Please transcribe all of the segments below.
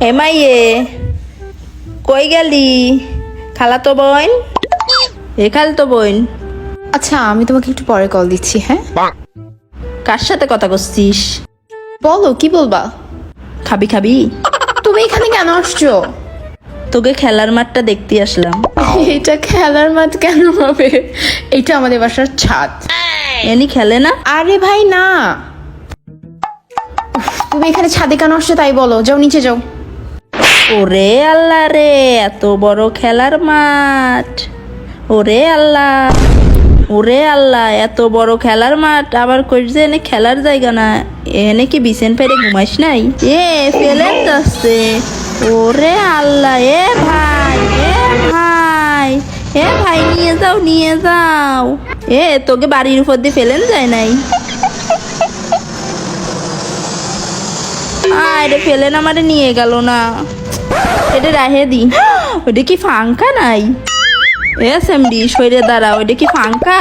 এ মাইয়ে কই গেলি? খালা তো বোন এ খাল তো বোন আচ্ছা আমি তোমাকে একটু পরে কল দিচ্ছি হ্যাঁ? কার সাথে কথা করছিস? বলো কি বলবা? খাবি খাবি? তুমি এখানে কেন আসছো? তোকে খেলার মাঠটা দেখতে আসলাম। এটা খেলার মাঠ কেন হবে? এটা আমাদের বাসার ছাদ। এনি খেলে না? আরে ভাই না। তুমি এখানে ছাদে কেন আসছো তাই বলো যাও নিচে যাও। ওরে আল্লাহ রে, এত বড় খেলার মাঠ। ওরে আল্লাহ ওরে আল্লাহ, এত বড় খেলার মাঠ, আবার কইছে এনে খেলার জায়গা না। এনে কি বিছেন ফেরে ঘুমাইস নাই? এ ফেলেন যাচ্ছে। ওরে আল্লাহ, এ ভাই এ ভাই এ ভাই, নিয়ে যাও নিয়ে যাও। এ, তোকে বাড়ির উপর দিয়ে ফেলেন যায় নাই? আরে ফেলেন আমারে নিয়ে গেল না। এটা রাহে দি। ওটা কি ফাঙ্কা নাই? এস এমডি শরীরে দাঁড়া ওটা কি ফাঙ্কা?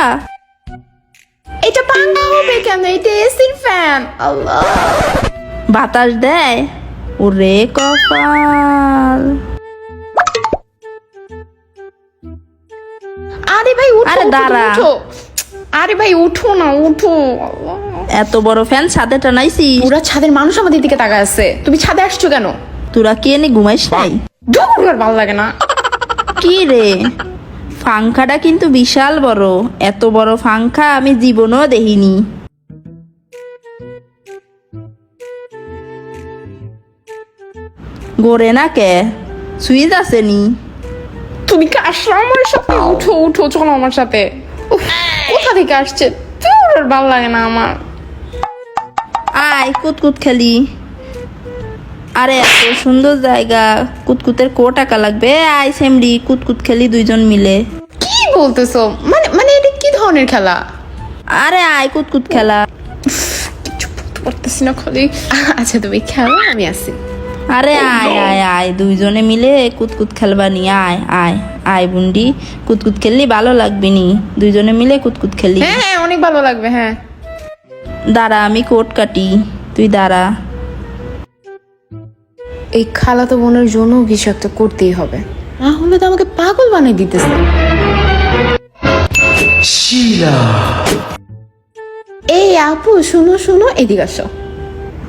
এটা পাঙ্গা হবে কেন? এটা এসির ফ্যান আল্লাহ। বাতাস দেয়? ওরে কপাল। আরে ভাই উঠো আরে দাঁড়া। আরে ভাই উঠো না উঠো। আল্লাহ। এত বড় ফ্যান ছাদে টানাইছি পুরা ছাদের মানুষ আমাদের দিকে তাকায় আছে। তুমি ছাদে আসছো কেন? তোরা কি এনে ঘুমাইস নাই? দূর ভালো লাগে না। কি রে? ফাঙ্কাটা কিন্তু বিশাল বড়। এত বড় ফাঙ্কা আমি জীবনেও দেখিনি। গোরে না কে? সুইচ আসেনি তুমি কি আসছো আমার সাথে? উঠো উঠো চলো আমার সাথে। উফ, কোথা থেকে আসছে? আর ভালো লাগে না আমার। আয় কুতকুত খেলি। আরে এত সুন্দর জায়গা। কুতকুতের কো টাকা লাগবে? আয় সেমরি কুতকুত খেলি দুইজন মিলে। কি বলতেছো? মানে মানে এটা কি ধরনের খেলা? আরে আয় কুতকুত খেলা। কিছু বলতে পারতেছি না খালি। আচ্ছা তুমি খেলো আমি আসি। আরে আয় আয় আয় দুইজনে মিলে কুতকুত খেলবা নি। আয় আয় আয় বুন্ডি। কুতকুত খেললি ভালো লাগবে নি। দুইজনে মিলে কুতকুত খেলি। হ্যাঁ হ্যাঁ অনেক ভালো লাগবে হ্যাঁ। দাঁড়া আমি কোট কাটি। তুই দাঁড়া। এই খালাতো বোনের জন্য কিছু একটা করতেই হবে। না হলে তো আমাকে পাগল বানিয়ে দিতেছে। এই আপু শুনো শুনো এদিকে আসো।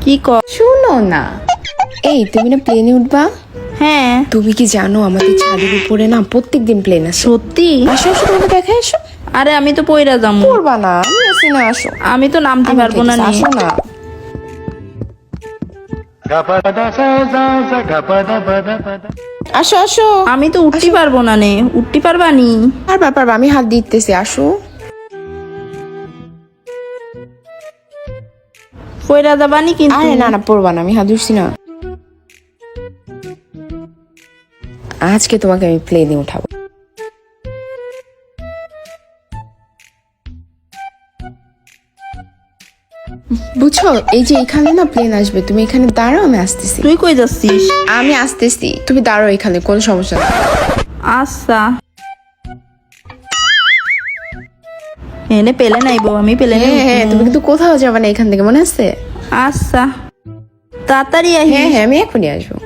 কি ক? শুনো না। এই তুমি না প্লেনে উঠবা? হ্যাঁ। তুমি কি জানো আমাদের ছাদের উপরে না প্রত্যেকদিন প্লেন আসে? সত্যি? আসো আসো তোমাকে দেখে আসো। আরে আমি তো পইরা যাব। করবা না আমি আসি না আসো। আমি তো নামতে পারব না আসো না। আসো আসো। আমি তো উঠতে পারব না নে। উঠতে পারবা নি? আর ব্যাপার আমি হাত দিতেছি আসো। পইরা যাবা নি কিন্তু। আরে না না পড়বা না আমি হাত ধরছি না। আজকে তোমাকে আমি প্লেনে উঠাবো। বুঝছ? এই যে এখানে না প্লেন আসবে তুমি এখানে দাঁড়াও আমি আসতেছি। তুই কই যাচ্ছিস? আমি আসতেছি। তুমি দাঁড়াও এখানে কোন সমস্যা নেই। আচ্ছা। এনে পেলে নাইবো আমি পেলে হ্যাঁ হ্যাঁ তুমি কিন্তু কোথাও যাবে না এখান থেকে মনে আছে? আচ্ছা। তাড়াতাড়ি আহি হ্যাঁ হ্যাঁ আমি এখনই আসব।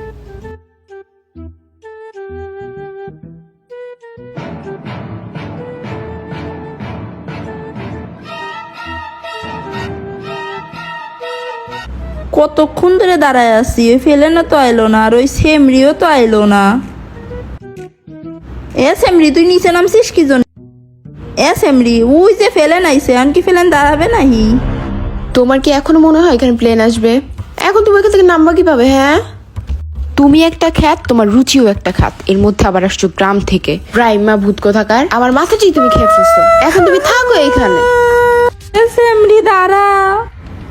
কতক্ষণ ধরে দাঁড়ায় আছি? ওই ফেলে না তো আইলো না আর ওই সেমরিও তো আইলো না। এ সেমরি তুই নিচে নামছিস কি জন্য? এ সেমরি ওই যে ফেলেন আইছে কি ফেলেন দাঁড়াবে নাহি? তোমার কি এখনও মনে হয় এখানে প্লেন আসবে? এখন তুমি এখান থেকে নাম্বার কীভাবে হ্যাঁ? তুমি একটা খ্যাত তোমার রুচিও একটা খাত এর মধ্যে আবার আসছো গ্রাম থেকে। প্রাইমা ভূত কোথাকার? আমার মাথাটাই তুমি খেয়ে ফেলছো এখন তুমি থাকো এখানে। এ সেমরি দাঁড়া।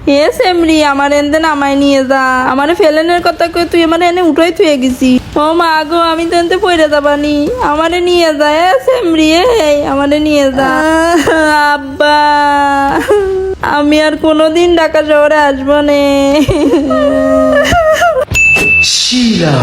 হে সেমরি আমার এনতে নামাই নিয়ে যা। আমার ফেলেনের কথা কই তুই আমার এনে উঠাই থুয়ে গেছি। ও মা গো আমি তো এনতে পড়ে যাবানি। আমারে নিয়ে যা এ সেমরি এ আমারে নিয়ে যা। আব্বা আমি আর কোনোদিন ঢাকা শহরে আসব নে। Sheila.